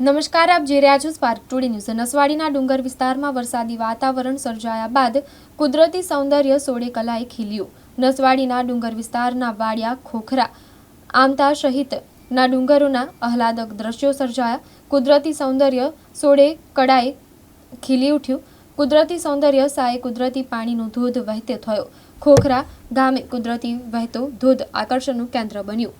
નમસ્કાર, આપ જે રહ્યા છો સ્પાર્ક ટુડે ન્યૂઝ નસવાડીના ડુંગર વિસ્તારમાં વરસાદી વાતાવરણ સર્જાયા બાદ કુદરતી સૌંદર્ય સોળે કલાએ ખીલ્યું. નસવાડીના ડુંગર વિસ્તારના વાડિયા, ખોખરા, આમતા સહિતના ડુંગરોના આહલાદક દ્રશ્યો સર્જાયા. કુદરતી સૌંદર્ય સોળે કળાએ ખીલી ઉઠ્યું. કુદરતી સૌંદર્ય સાએ કુદરતી પાણીનો ધોધ વહેતે થયો. ખોખરા, ગામે કુદરતી વહેતો ધોધ આકર્ષણનું કેન્દ્ર બન્યું.